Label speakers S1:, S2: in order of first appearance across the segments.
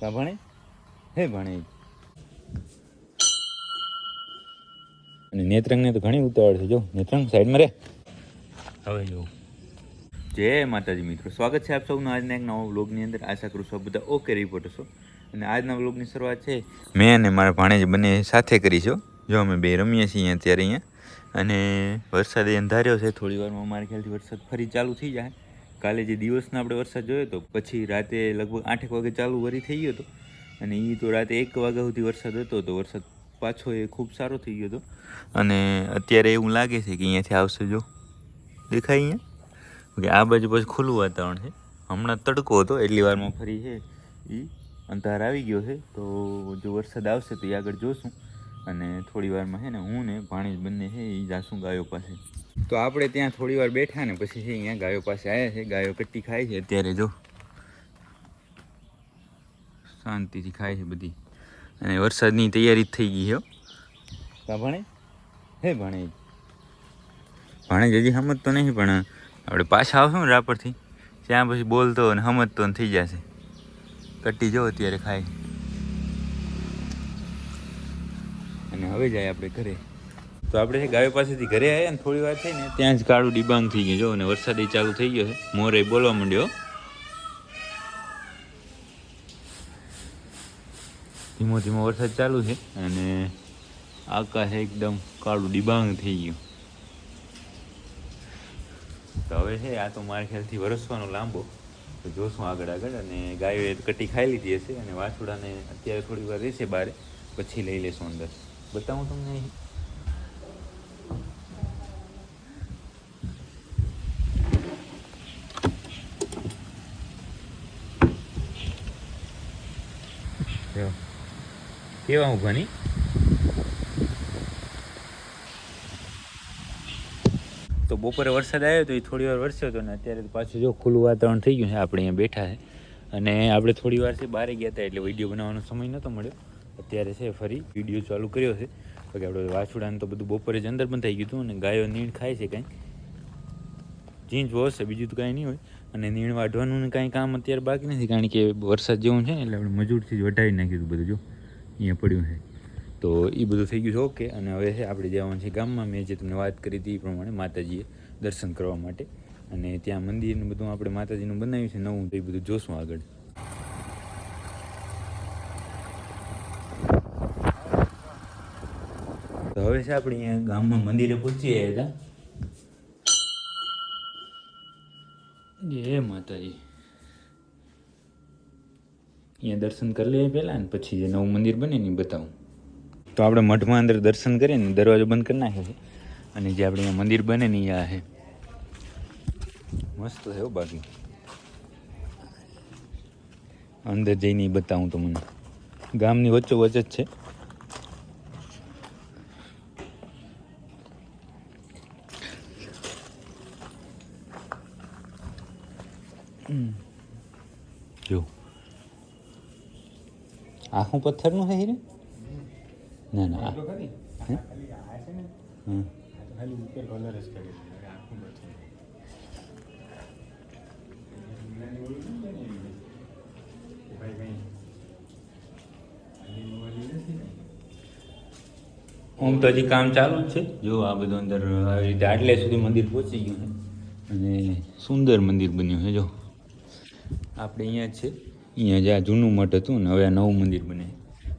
S1: કા ભણે? હે ભણે. અને નેત્રંગને તો ઘણી ઉતાવળ છે જો. નેત્રંગ સાઈડમાં રે. હવે જો. જય માતાજી મિત્રો. સ્વાગત છે આપ સૌનું આજના એક નવા વ્લોગની અંદર. આશા કરું છું બધા ઓકે રિપોર્ટ છો અને આજના વ્લોગની શરૂઆત છે મેં અને મારા ભાણેજ બંને સાથે કરી છો જો અમે બે રમીએ છીએ અહીંયા અત્યારે અહીંયા. અને વરસાદ એ અંધાર્યો છે થોડી વારમાં અમારા ખ્યાલથી વરસાદ ફરી ચાલુ થઈ જાય. કાલે જે દિવસનો આપણે વરસાદ જોયો હતો પછી રાતે લગભગ આઠેક વાગે ચાલુ વરી થઈ ગયો હતો. અને એ તો રાતે એક વાગ્યા સુધી વરસાદ હતો તો વરસાદ પાછો એ ખૂબ સારો થઈ ગયો હતો. અને અત્યારે એવું લાગે છે કે અહીંયાથી આવશે જો. દેખાય અહીંયા? કે આ બાજુ પછી ખુલ્લું વાતાવરણ છે. હમણાં તડકો હતો, એટલી વારમાં ફરી છે એ અંધાર આવી ગયો છે, તો જો વરસાદ આવશે તો એ આગળ જોશું. અને થોડી વારમાં છે ને હું ને ભાણેજ બંને છે એ જાશું ગાયો પાસે. તો આપણે ત્યાં થોડી વાર બેઠા ને પછી અહીંયા ગાયો પાસે આવ્યા છે. ગાયો કટ્ટી ખાય છે અત્યારે જો. શાંતિથી ખાય છે બધી. અને વરસાદની તૈયારી થઈ ગઈ છે. કા ભણે? હે ભણે. ભણે હજી સમજતો નહીં પણ આપણે પાછા આવશું ને રાપરથી. ત્યાં પછી બોલતો અને સમજતો ને થઈ જશે. કટ્ટી જો અત્યારે ખાય. અને હવે જાય આપણે ઘરે. તો આપણે છે ગાયો પાસેથી ઘરે આવ્યા ને થોડી વાર થઈ ને ત્યાં જ કાળું ડિબાંગ થઈ ગયું જો અને વરસાદ ચાલુ થઈ ગયો છે. મોરે બોલવા માંડ્યો. ધીમો ધીમો વરસાદ ચાલુ છે અને આકાશ એકદમ કાળું ડિબાંગ થઈ ગયું. તો હવે છે, આ તો મારા ખ્યાલથી વરસવાનો લાંબો. તો જોશું આગળ આગળ અને ગાયોએ કટી ખાઈ લીધી હશે અને વાછોડાને અત્યારે થોડી વાર રહેશે બારે, પછી લઈ લેશું અંદર. બતાવું તમને. કેવા હું નહીં તો બપોરે વરસાદ આવ્યો તો એ થોડી વાર વરસ્યો હતો ને અત્યારે પાછું જો ખુલ્લું વાતાવરણ થઈ ગયું છે, આપણે અહીંયા બેઠા છે. અને આપણે થોડી વાર છે, બહાર ગયા હતા એટલે વીડિયો બનાવવાનો સમય નહોતો મળ્યો. અત્યારે છે, ફરી વીડિયો ચાલુ કર્યો છે. તો આપણે વાછુડાને તો બધું બપોરે જ અંદર પણ થઈ ગયું હતું અને ગાયો નીણ ખાય છે કાંઈ. જીંજ હશે બીજું તો કાંઈ નહીં હોય. અને નીણ વાઢવાનું કાંઈ કામ અત્યારે બાકી નથી, કારણ કે વરસાદ જેવું છે એટલે આપણે મજૂરથી જ વટાવી નાખ્યું બધું, જો. અહીંયા પડ્યું છે. તો એ બધું થઈ ગયું છે, ઓકે. અને હવે છે, આપણે જવાનું છે ગામમાં. મેં જે તમને વાત કરી હતી એ પ્રમાણે માતાજીએ દર્શન કરવા માટે. અને ત્યાં મંદિરને બધું આપણે માતાજીનું બનાવ્યું છે, નવું, તો એ બધું જોશું આગળ. તો હવે છે આપણે અહીંયા ગામમાં મંદિરે પહોંચી ગયા હતા? જય માતાજી. અહીંયા દર્શન કરી લઈએ પહેલાં ને પછી જે નવું મંદિર બને ને બતાવું. તો આપણે મઠમાં અંદર દર્શન કરીએ ને દરવાજો બંધ કરી નાખે છે. અને જે આપણે અહીંયા મંદિર બને ને આ છે. મસ્ત છે બાકી. અંદર જઈને બતાવું બતાવું તમને. ગામની વચ્ચો વચ્ચે જ છે. જો. આખું પથ્થરનું છે હીરે? ના ના. ઓમ તો હજી કામ ચાલુ જ છે. જો આ બધું અંદર આવી રીતે આટલે સુધી મંદિર પહોંચી ગયું છે. અને સુંદર મંદિર બન્યું છે જો. આપણે અહીંયા છે. અહીંયા જે આ જૂનું મઠ હતું ને, હવે આ નવું મંદિર બને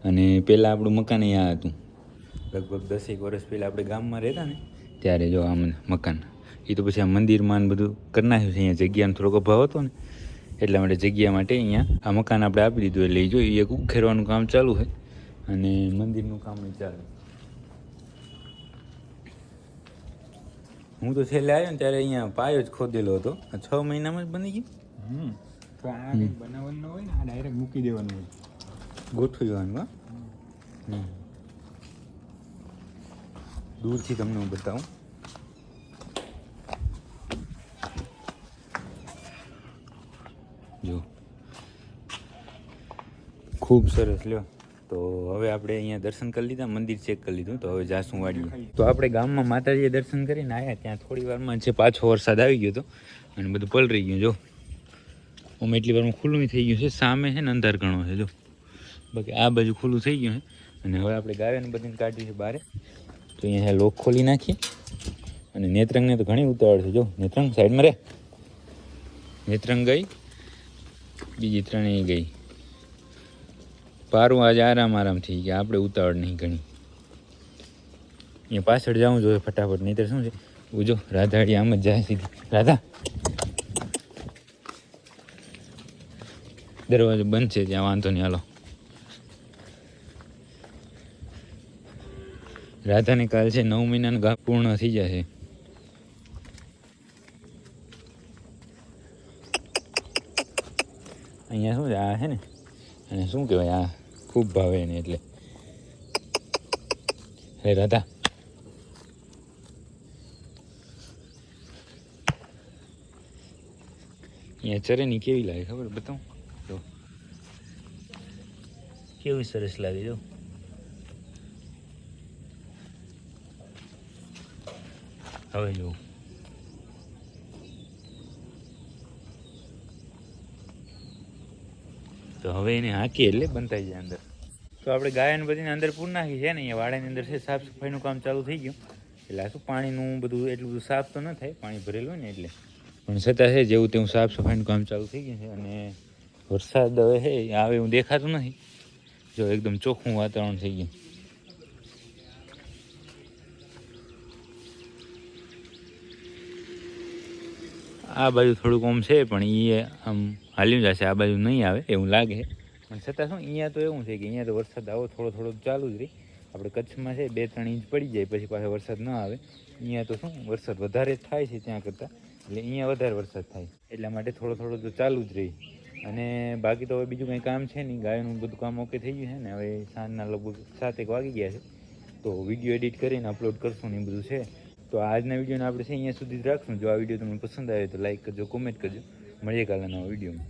S1: અને પહેલાં આપણું મકાન અહીંયા હતું. લગભગ દસેક વર્ષ પહેલાં આપણે ગામમાં રહેતા ને, ત્યારે જો આ મકાન. એ તો પછી આ મંદિરમાં ને બધું કરી નાખ્યું છે, અહીંયા જગ્યાનો થોડોક અભાવ હતો ને, એટલા માટે જગ્યા માટે અહીંયા આ મકાન આપણે આપી દીધું. એટલે એ જો એક ઉખેરવાનું કામ ચાલુ છે, અને મંદિરનું કામ ચાલુ. હું તો છેલ્લે આવ્યો ને, ત્યારે અહીંયા પાયો જ ખોદેલો હતો. છ મહિનામાં જ બની ગયું?
S2: હમ. તો આ કંઈક બનાવવાનું હોય ને આ ડાયરેક્ટ મૂકી દેવાનું હોય.
S1: ગોઠવી દેવાનું હા. દૂરથી તમને હું બતાવું. જો. ખૂબ સરસ લ્યો. તો હવે આપણે અહીંયા દર્શન કરી લીધા મંદિર ચેક કરી લીધું તો હવે જાસું વાડીએ. તો આપણે ગામમાં માતાજીએ દર્શન કરીને આવ્યા ત્યાં થોડી વારમાં છે પાછો વરસાદ આવી ગયો હતો અને બધું પલરી ગયું જો. આમ એટલી વારમાં ખુલ્લું થઈ ગયું છે. સામે છે ને અંધાર ઘણો છે. જો, બાકી આ બાજુ ખુલ્લું થઈ ગયું છે. અને હવે આપણે ગાયોને બધીને કાઢી છે બહાર. તો અહીંયા લોક ખોલી નાખીએ અને નેત્રંગને તો ઘણી ઉતાવળ છે. જો, નેત્રંગ સાઈડમાં રે. નેત્રંગ ગઈ. બીજી ત્રણેય ગઈ. પારું આજે આરામ આરામ થઈ ગયા. આપણે ઉતાવળ નહીં ઘણી. અહીંયા પાછળ જવું જોઈએ ફટાફટ. નહીંતર શું છે? ઉજો રાધાડી આમ જ જાય સીધી. રાધા દરવાજો બંધ છે ત્યાં વાંધો નહીં, હાલો. રાધાને કાલ છે નવ મહિનાનું ગામ પૂર્ણ થઈ જશે. અહીંયા શું આ છે ને? અને શું કહેવાય? આ ખૂબ ભાવે એને એટલે. હે, રાધા. અહીંયા ચરેની કેવી લાગે? ખબર બતાવું? કેવી સરસ લાગે જો હવે જો તો હવે એને હાંકી એટલે બંધાઈ જાય અંદર તો આપણે ગાયન બધીને અંદર પૂર નાખી છે ને અહીંયા વાડાની અંદર છે સાફ સફાઈનું કામ ચાલુ થઈ ગયું એટલે આ શું પાણીનું બધું એટલું બધું સાફ તો ન થાય પાણી ભરેલું હોય ને એટલે પણ છતાં છે જેવું તેવું સાફ સફાઈનું કામ ચાલુ થઈ ગયું છે અને વરસાદ હવે છે આવે એવું દેખાતું નથી જો એકદમ ચોખ્ખું વાતાવરણ થઈ ગયું. આ બાજુ થોડુંક આમ છે, પણ એ આમ હાલ્યું જશે આ બાજુ નહીં આવે, એવું લાગે. પણ છતાં શું, અહીંયા તો એવું છે કે અહીંયા તો વરસાદ આવો થોડો થોડો ચાલુ જ રહી. આપણે કચ્છમાં છે બે ત્રણ ઇંચ પડી જાય, પછી પાછો વરસાદ ન આવે. અહીંયા તો શું, વરસાદ વધારે થાય છે ત્યાં કરતાં. એટલે અહીંયા વધારે વરસાદ થાય. એટલા માટે થોડો થોડો તો ચાલુ જ રહી. અને બાકી તો હવે બીજું કંઈ કામ છે નહીં. ગાયનું બધું કામ ઓકે થઈ ગયું છે ને. હવે સાંજના લગભગ સાતેક વાગી ગયા છે. તો વીડિયો એડિટ કરીને અપલોડ કરશું ને એ બધું છે. તો આજના વિડીયોને આપણે છે અહીંયા સુધી જ રાખશું. જો આ વીડિયો તમને પસંદ આવે તો લાઈક કરજો, કોમેન્ટ કરજો. મળીએ કાલના નવા વિડીયોમાં.